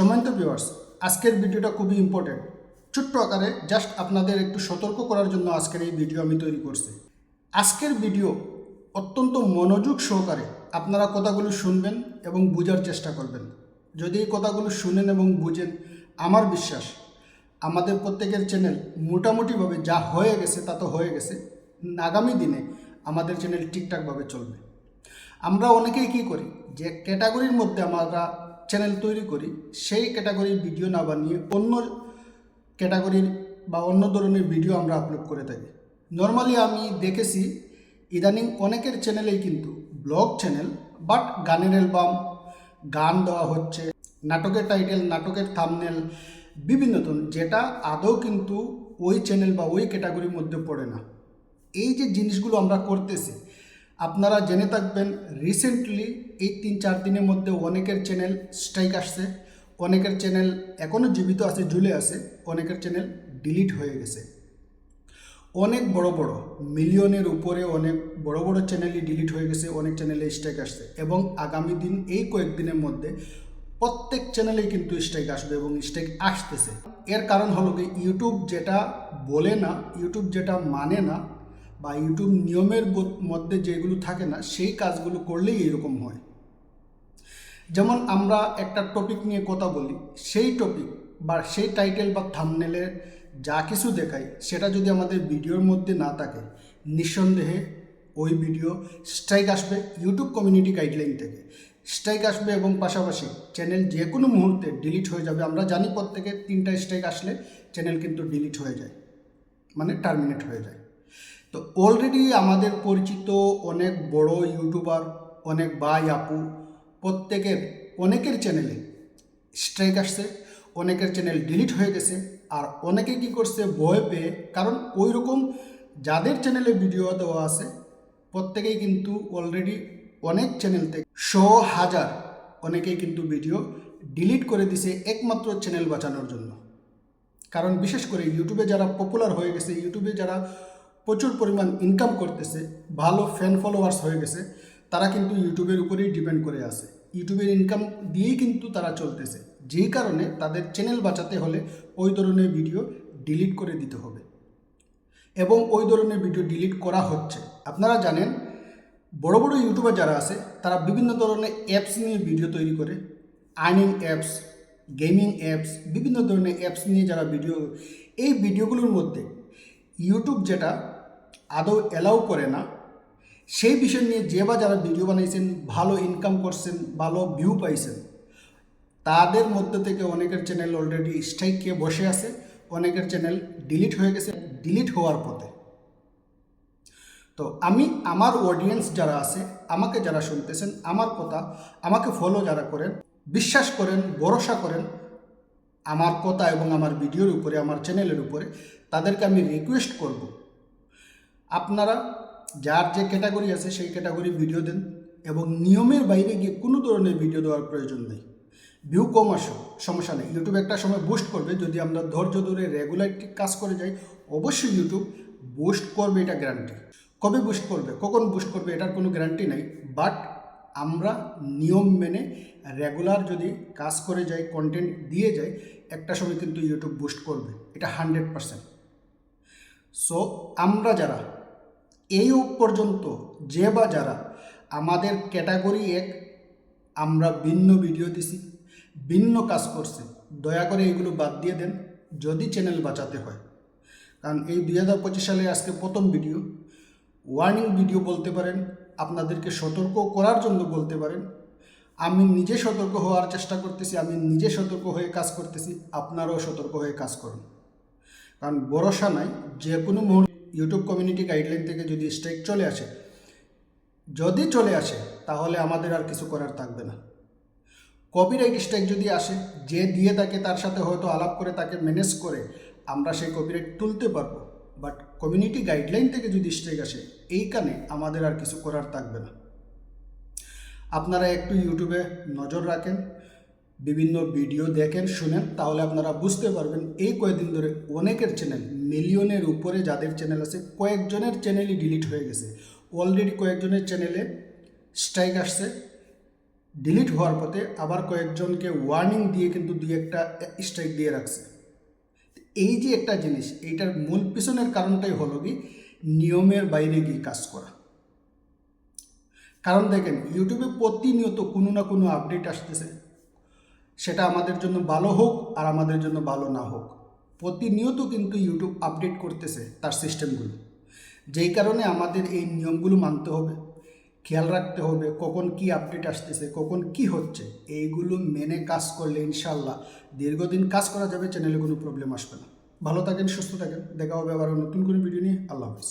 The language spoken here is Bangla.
সমান্ত ভিউয়ার্স আজকের ভিডিওটা খুবই ইম্পর্টেন্ট ছোট্ট আকারে জাস্ট আপনাদের একটু সতর্ক করার জন্য আজকের এই ভিডিও আমি তৈরি করছি। আজকের ভিডিও অত্যন্ত মনোযোগ সহকারে আপনারা কথাগুলো শুনবেন এবং বোঝার চেষ্টা করবেন। যদি এই কথাগুলো শুনেন এবং বুঝেন, আমার বিশ্বাস, আমাদের প্রত্যেকের চ্যানেল মোটামুটিভাবে যা হয়ে গেছে তা তো হয়ে গেছে। আগামী দিনে আমাদের চ্যানেল ঠিকঠাকভাবে চলবে। আমরা অনেকেই কি করি, যে ক্যাটাগরির মধ্যে আমরা চ্যানেল তৈরি করি, সেই ক্যাটাগরির ভিডিও না বানিয়ে অন্য ক্যাটাগরির বা অন্য ধরনের ভিডিও আমরা আপলোড করে থাকি। নর্মালি আমি দেখেছি, ইদানিং অনেকের চ্যানেলেই কিন্তু ব্লগ চ্যানেল বাট গানের অ্যালবাম গান দেওয়া হচ্ছে, নাটকের টাইটেল নাটকের থামনেল বিভিন্ন ধরনের, যেটা আদৌ কিন্তু ওই চ্যানেল বা ওই ক্যাটাগরির মধ্যে পড়ে না। এই যে জিনিসগুলো আমরা করতেছি আপনারা জেনে থাকবেন রিসেন্টলি এই তিন চার দিনের মধ্যে অনেকের চ্যানেল স্ট্রাইক আসছে, অনেকের চ্যানেল এখনও জীবিত আছে, ঝুলে আছে, অনেকের চ্যানেল ডিলিট হয়ে গেছে। অনেক বড় বড়, মিলিয়নের উপরে অনেক বড় বড় চ্যানেলই ডিলিট হয়ে গেছে, অনেক চ্যানেলে স্ট্রাইক আসছে এবং আগামী দিন এই কয়েকদিনের মধ্যে প্রত্যেক চ্যানেলেই কিন্তু স্ট্রাইক আসবে এবং স্ট্রাইক আসতেছে। এর কারণ হলো কি ইউটিউব যেটা বলে না ইউটিউব যেটা মানে না বা ইউটিউব নিয়মের মধ্যে যেগুলো থাকে না, সেই কাজগুলো করলেই এরকম হয়। যেমন আমরা একটা টপিক নিয়ে কথা বলি, সেই টপিক বা সেই টাইটেল বা থামনেলের যা কিছু দেখাই, সেটা যদি আমাদের ভিডিওর মধ্যে না থাকে, নিঃসন্দেহে ওই ভিডিও স্ট্রাইক আসবে ইউটিউব কমিউনিটি গাইডলাইন থেকে। স্ট্রাইক আসবে এবং পাশাপাশি চ্যানেল যে কোনো মুহূর্তে ডিলিট হয়ে যাবে। আমরা জানি প্রত্যেকে তিনটা স্ট্রাইক আসলে চ্যানেল কিন্তু ডিলিট হয়ে যায় মানে টার্মিনেট হয়ে যায়। তো অলরেডি আমাদের পরিচিত অনেক বড় ইউটিউবার, অনেক ভাই, আপু, প্রত্যেকের, অনেকের চ্যানেলে স্ট্রাইক আসছে, অনেকের চ্যানেল ডিলিট হয়ে গেছে, আর অনেকে কি করছে, ভয় পেয়ে, কারণ ওই রকম যাদের চ্যানেলে ভিডিও দেওয়া আছে, প্রত্যেকেই কিন্তু অলরেডি অনেক চ্যানেল থেকে শ হাজার অনেকেই কিন্তু ভিডিও ডিলিট করে দিছে একমাত্র চ্যানেল বাঁচানোর জন্য। কারণ বিশেষ করে ইউটিউবে যারা পপুলার হয়ে গেছে ইউটিউবে যারা প্রচুর পরিমাণ ইনকাম করতেছে, ভালো ফ্যান ফলোয়ার্স হয়ে গেছে, তারা কিন্তু ইউটিউবের উপরেই ডিপেন্ড করে আছে। ইউটিউবের ইনকাম দিয়েই কিন্তু তারা চলতেছে, যেই কারণে তাদের চ্যানেল বাঁচাতে হলে ওই ধরনের ভিডিও ডিলিট করে দিতে হবে। এবং ওই ধরনের ভিডিও ডিলিট করা হচ্ছে। আপনারা জানেন, বড় বড় ইউটিউবার যারা আছে, তারা বিভিন্ন ধরনের অ্যাপস নিয়ে ভিডিও তৈরি করে। আর্নিং অ্যাপস গেমিং অ্যাপস বিভিন্ন ধরনের অ্যাপস নিয়ে যারা ভিডিও এই ভিডিওগুলোর মধ্যে ইউটিউব যেটা আদৌ অ্যালাউ করে না। সেই বিষয় নিয়ে যে বা যারা ভিডিও বানাইছেন, ভালো ইনকাম করছেন, ভালো ভিউ পাইছেন, তাদের মধ্যে থেকে অনেকের চ্যানেল অলরেডি স্ট্রাইক বসে আছে, অনেকের চ্যানেল ডিলিট হয়ে গেছে ডিলিট হওয়ার পথে। তো আমি, আমার অডিয়েন্স যারা আছে, আমাকে যারা শুনতেছেন, আমার কথা, আমাকে ফলো যারা করেন, বিশ্বাস করেন, ভরসা করেন, আমার কথা এবং আমার ভিডিওর উপরে, আমার চ্যানেলের উপরে, তাদেরকে আমি রিকোয়েস্ট করব। আপনারা যার যে ক্যাটাগরি আছে সেই ক্যাটাগরি ভিডিও দেন এবং নিয়মের বাইরে গিয়ে কোনো ধরনের ভিডিও দেওয়ার প্রয়োজন নেই। ভিউ কম আসো, সমস্যা নেই। ইউটিউব একটা সময় বুস্ট করবে, যদি আমরা ধৈর্য ধরে রেগুলার কাজ করে যাই, অবশ্যই ইউটিউব বুস্ট করবে এটা গ্যারান্টি কবে বুস্ট করবে, কখন বুস্ট করবে এটার কোনো গ্যারান্টি নাই। বাট আমরা নিয়ম মেনে রেগুলার যদি কাজ করে যাই কন্টেন্ট দিয়ে যাই, একটা সময় কিন্তু ইউটিউব বুস্ট করবে। এটা হান্ড্রেড পারসেন্ট সো আমরা যারা এই পর্যন্ত যে বা যারা আমাদের ক্যাটাগরি এক, আমরা ভিন্ন ভিডিও দিছি, ভিন্ন কাজ করছি, দয়া করে এগুলো বাদ দিয়ে দেন, যদি চ্যানেল বাঁচাতে হয়। কারণ এই দুই হাজার পঁচিশ সালে আজকে প্রথম ভিডিও। ওয়ার্নিং ভিডিও বলতে পারেন, আপনাদেরকে সতর্ক করার জন্য বলতে পারেন। আমি নিজে সতর্ক হওয়ার চেষ্টা করতেছি, আমি নিজে সতর্ক হয়ে কাজ করতেছি, আপনারাও সতর্ক হয়ে কাজ করুন। কারণ ভরসা নাই, যে কোনো মুহূর্তে ইউটিউব কমিউনিটি গাইডলাইন থেকে যদি স্ট্রাইক চলে আসে, যদি চলে আসে, তাহলে আমাদের আর কিছু করার থাকবে না। কপিরাইট স্ট্রাইক যদি আসে, যে দিয়ে তাকে তার সাথে হয়তো আলাপ করে তাকে ম্যানেজ করে, আমরা সেই কপিরাইট তুলতে পারব। বাট কমিউনিটি গাইডলাইন থেকে যদি স্ট্রাইক আসে এইখানে আমাদের আর কিছু করার থাকবে না। আপনারা একটু ইউটিউবে নজর রাখেন, বিভিন্ন ভিডিও দেখেন, শুনেন, তাহলে আপনারা বুঝতে পারবেন, এই কয়েকদিন ধরে অনেকের চ্যানেল মিলিয়নের উপরে যাদের চ্যানেল আছে, কয়েকজনের চ্যানেলই ডিলিট হয়ে গেছে। অলরেডি কয়েকজনের চ্যানেলে স্ট্রাইক আসছে। ডিলিট হওয়ার পথে আবার কয়েকজনকে ওয়ার্নিং দিয়ে কিন্তু দুই একটা স্ট্রাইক দিয়ে রাখছে। এই যে একটা জিনিস, এইটার মূল পিছনের কারণটাই হলো কি, নিয়মের বাইরে গিয়ে কাজ করা। কারণ দেখেন ইউটিউবে প্রতিনিয়ত কোনো না কোনো আপডেট আসতেছে। সেটা আমাদের জন্য ভালো হোক আর আমাদের জন্য ভালো না হোক। প্রতিনিয়ত কিন্তু ইউটিউব আপডেট করতেছে তার সিস্টেমগুলো যেই কারণে আমাদের এই নিয়মগুলো মানতে হবে, খেয়াল রাখতে হবে কখন কি আপডেট আসতেছে, কখন কি হচ্ছে, এইগুলো মেনে কাজ করলে ইনশাল্লাহ দীর্ঘদিন কাজ করা যাবে চ্যানেলে কোনো প্রবলেম আসবে না। ভালো থাকেন, সুস্থ থাকেন, দেখা হবে আবার নতুন কোনো ভিডিও নিয়ে। আল্লাহ হাফিজ।